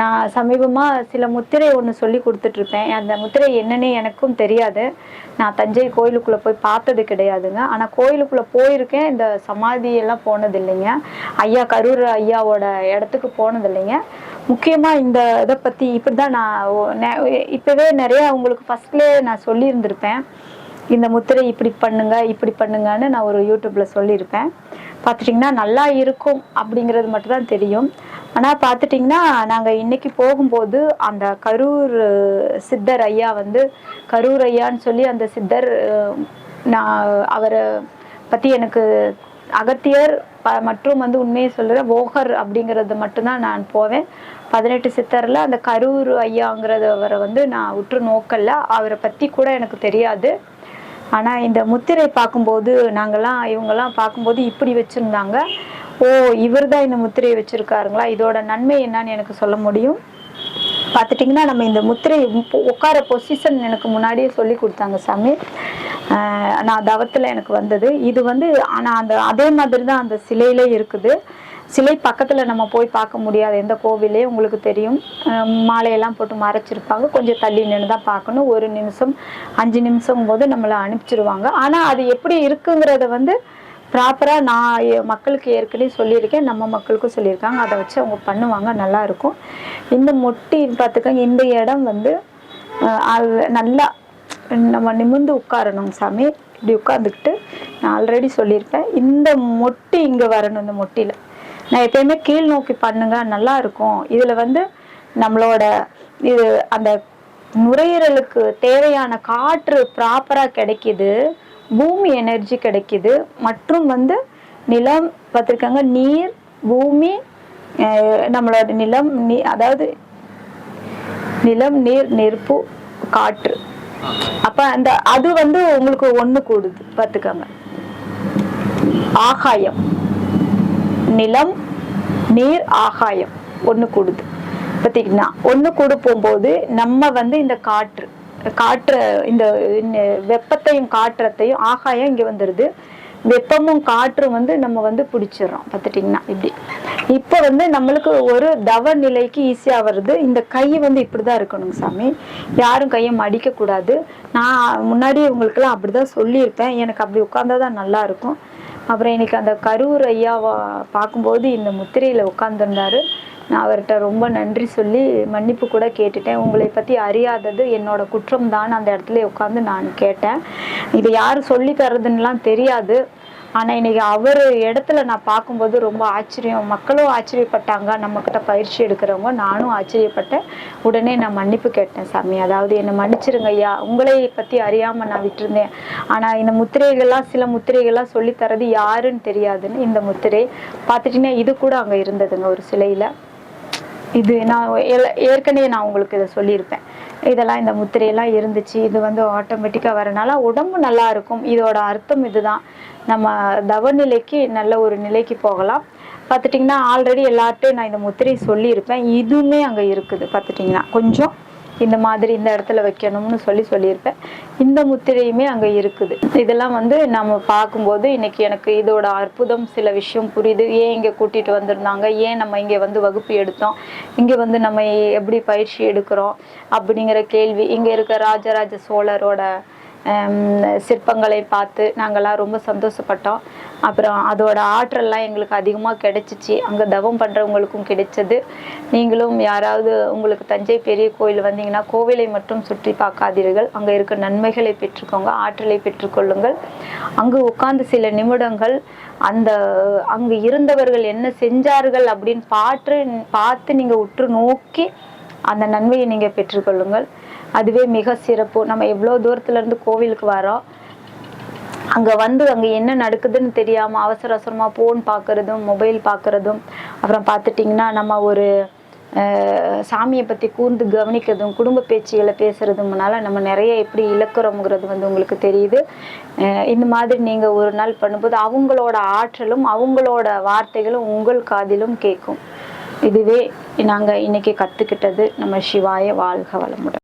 நான் சமீபமாக சில முத்திரை ஒன்று சொல்லி கொடுத்துட்ருப்பேன் அந்த முத்திரை என்னன்னு எனக்கும் தெரியாது. நான் தஞ்சை கோயிலுக்குள்ளே போய் பார்த்தது கிடையாதுங்க. ஆனால் கோயிலுக்குள்ளே போயிருக்கேன். இந்த சமாதியெல்லாம் போனது இல்லைங்க ஐயா கரூர் ஐயாவோட இடத்துக்கு போனது இல்லைங்க முக்கியமாக இந்த இதை பற்றி இப்படி தான் நான் இப்போவே நிறையா உங்களுக்கு ஃபஸ்ட்லேயே நான் சொல்லியிருந்திருப்பேன். இந்த முத்திரை இப்படி பண்ணுங்க இப்படி பண்ணுங்கன்னு நான் ஒரு யூடியூப்பில் சொல்லியிருப்பேன். பார்த்துட்டிங்கன்னா நல்லா இருக்கும் அப்படிங்கிறது மட்டும் தான் தெரியும். ஆனால் பார்த்துட்டிங்கன்னா நாங்கள் இன்றைக்கி போகும்போது அந்த கரூர் சித்தர் ஐயா வந்து கரூர் ஐயான்னு சொல்லி அந்த சித்தர் நான் அவரை பற்றி எனக்கு அகத்தியர் ப மற்றும் வந்து உண்மையை சொல்கிற ஓகர் அப்படிங்கிறது மட்டும்தான் நான் போவேன். பதினெட்டு சித்தரில் அந்த கரூர் ஐயாங்கிறவரை வந்து நான் உற்று நோக்கல. அவரை பற்றி கூட எனக்கு தெரியாது. ஆனால் இந்த முத்திரை பார்க்கும்போது நாங்கள்லாம் இவங்கெல்லாம் பார்க்கும்போது இப்படி வச்சுருந்தாங்க. ஓ இவர் தான் இந்த முத்திரையை வச்சுருக்காருங்களா? இதோட நன்மை என்னன்னு எனக்கு சொல்ல முடியும்? பார்த்துட்டிங்கன்னா நம்ம இந்த முத்திரை உட்கார பொசிஷன் எனக்கு முன்னாடியே சொல்லி கொடுத்தாங்க சாமி. நான் தவத்தில் எனக்கு வந்தது. இது வந்து ஆனால் அந்த அதே மாதிரி தான் அந்த சிலையிலே இருக்குது. சிலை பக்கத்தில் நம்ம போய் பார்க்க முடியாது. எந்த கோவிலே உங்களுக்கு தெரியும். மாலையெல்லாம் போட்டு மறைச்சிருப்பாங்க. கொஞ்சம் தள்ளி நின்று தான் பார்க்கணும். ஒரு நிமிஷம் அஞ்சு நிமிஷம் போது நம்மளை அனுப்பிச்சிருவாங்க. ஆனால் அது எப்படி இருக்குங்கிறத வந்து ப்ராப்பராக நான் மக்களுக்கு ஏற்கனவே சொல்லியிருக்கேன். நம்ம மக்களுக்கும் சொல்லியிருக்காங்க. அதை வச்சு அவங்க பண்ணுவாங்க. நல்லாயிருக்கும் இந்த மொட்டி பார்த்துக்கோங்க. இந்த இடம் வந்து அது நல்லா நம்ம நிமிர்ந்து உட்காரணும் சாமி. இப்படி உட்காந்துக்கிட்டு நான் ஆல்ரெடி சொல்லியிருப்பேன் இந்த மொட்டி இங்கே வரணும் இந்த மொட்டியில். நான் எப்பயுமே கீழ் நோக்கி பண்ணுங்க. நல்லா இருக்கும். இதில் வந்து நம்மளோட இது அந்த நுரையீரலுக்கு தேவையான காற்று ப்ராப்பராக கிடைக்கிது. பூமி எனர்ஜி கிடைக்குது. மற்றும் வந்து நிலம் பார்த்துருக்காங்க நீர் பூமி நம்மளோட நிலம் நீ அதாவது நிலம் நீர் நெருப்பு காற்று. அப்ப அந்த அது வந்து உங்களுக்கு ஒண்ணு கூடுது பார்த்துக்கோங்க. ஆகாயம். நிலம் நீர் ஆகாயம் ஒண்ணு கூடுது. பார்த்தீங்கன்னா ஒண்ணு கூடு போகும்போது நம்ம வந்து இந்த காற்று காற்று இந்த வெப்பத்தையும் காற்றத்தையும் ஆகாயம் இங்கே வந்துடுது வெப்பமும் காற்றும் வந்து நம்ம வந்து பிடிச்சிடுறோம். பார்த்துட்டிங்கன்னா இப்படி. இப்போ வந்து நம்மளுக்கு ஒரு தவ நிலைக்கு ஈஸியாக வருது. இந்த கை வந்து இப்படி தான் இருக்கணுங்க சாமி. யாரும் கையை மடிக்கக்கூடாது. நான் முன்னாடி உங்களுக்கெல்லாம் அப்படி தான் சொல்லியிருப்பேன். எனக்கு அப்படி உட்காந்தா தான் நல்லாயிருக்கும் அப்புறம் இன்னைக்கு அந்த கரூர் ஐயாவை பார்க்கும்போது இந்த முத்திரையில் உட்காந்துருந்தாரு நான் அவர்கிட்ட ரொம்ப நன்றி சொல்லி மன்னிப்பு கூட கேட்டுட்டேன். உங்களை பற்றி அறியாதது என்னோட குற்றம் தான். அந்த இடத்துல உட்காந்து நான் கேட்டேன். இது யார் சொல்லி தர்றதுன்னுலாம் தெரியாது. ஆனால் இன்னைக்கு அவர் இடத்துல நான் பார்க்கும்போது ரொம்ப ஆச்சரியம். மக்களும் ஆச்சரியப்பட்டாங்க. நம்மக்கிட்ட பயிற்சி எடுக்கிறவங்க நானும் ஆச்சரியப்பட்டேன். உடனே நான் மன்னிப்பு கேட்டேன் சாமி. அதாவது என்னை மன்னிச்சிருங்க ஐயா. உங்களை பற்றி அறியாமல் நான் விட்டுருந்தேன். ஆனால் இந்த முத்திரைகள்லாம் சில முத்திரைகள்லாம் சொல்லித் தரது யாருன்னு தெரியாதுன்னு இந்த முத்திரை பார்த்துட்டிங்கன்னா இது கூட அங்கே இருந்ததுங்க ஒரு சிலையில். இது நான் ஏற்கனவே நான் உங்களுக்கு இதை சொல்லியிருப்பேன். இதெல்லாம் இந்த முத்திரையெல்லாம் இருந்துச்சு. இது வந்து ஆட்டோமேட்டிக்காக வரனால உடம்பு நல்லா இருக்கும். இதோட அர்த்தம் இதுதான். நம்ம தவநிலைக்கு நல்ல ஒரு நிலைக்கு போகலாம். பார்த்துட்டிங்கன்னா ஆல்ரெடி எல்லார்ட்டையும் நான் இந்த முத்திரை சொல்லியிருப்பேன். இதுவுமே அங்கே இருக்குது. பார்த்துட்டிங்கன்னா கொஞ்சம் இந்த மாதிரி இந்த இடத்துல வைக்கணும்னு சொல்லி சொல்லியிருப்பேன். இந்த முத்திரையுமே அங்கே இருக்குது. இதெல்லாம் வந்து நம்ம பார்க்கும்போது இன்னைக்கு எனக்கு இதோட அற்புதம் சில விஷயம் புரியுது. ஏன் இங்கே கூட்டிகிட்டு வந்திருந்தாங்க? ஏன் நம்ம இங்கே வந்து வகுப்பு எடுத்தோம்? இங்கே வந்து நம்ம எப்படி பயிற்சி எடுக்கிறோம்? அப்படிங்கிற கேள்வி. இங்கே இருக்க ராஜராஜ சோழரோட சிற்பங்களை பார்த்து நாங்கள்லாம் ரொம்ப சந்தோஷப்பட்டோம். அப்புறம் அதோட ஆற்றல்லாம் எங்களுக்கு அதிகமாக கிடைச்சிச்சு. அங்கே தவம் பண்ணுறவங்களுக்கும் கிடைச்சது. நீங்களும் யாராவது உங்களுக்கு தஞ்சை பெரிய கோயில் வந்தீங்கன்னா கோவிலை மட்டும் சுற்றி பார்க்காதீர்கள். அங்கே இருக்க நன்மைகளை பெற்றுக்கோங்க ஆற்றலை பெற்றுக்கொள்ளுங்கள். அங்கு உட்கார்ந்து சில நிமிடங்கள் அந்த அங்கு இருந்தவர்கள் என்ன செஞ்சார்கள் அப்படின்னு பாற்று பார்த்து நீங்கள் உற்று நோக்கி அந்த நன்மையை நீங்கள் பெற்றுக்கொள்ளுங்கள். அதுவே மிக சிறப்பு. நம்ம எவ்வளோ தூரத்துலேருந்து கோவிலுக்கு வரோம் அங்கே வந்து அங்கே என்ன நடக்குதுன்னு தெரியாமல் அவசர அவசரமாக ஃபோன் பார்க்குறதும் மொபைல் பார்க்குறதும் அப்புறம் பார்த்துட்டிங்கன்னா நம்ம ஒரு சாமியை பற்றி கூர்ந்து கவனிக்கிறதும் குடும்ப பேச்சுகளை பேசுறதுனால நம்ம நிறைய எப்படி இழக்கிறோங்கிறது வந்து உங்களுக்கு தெரியுது. இந்த மாதிரி நீங்கள் ஒரு நாள் பண்ணும்போது அவங்களோட ஆற்றலும் அவங்களோட வார்த்தைகளும் உங்கள் காதிலும் கேட்கும். இதுவே நாங்கள் இன்றைக்கி கற்றுக்கிட்டது நம்ம சிவாய வாழ்க வளமுடன்.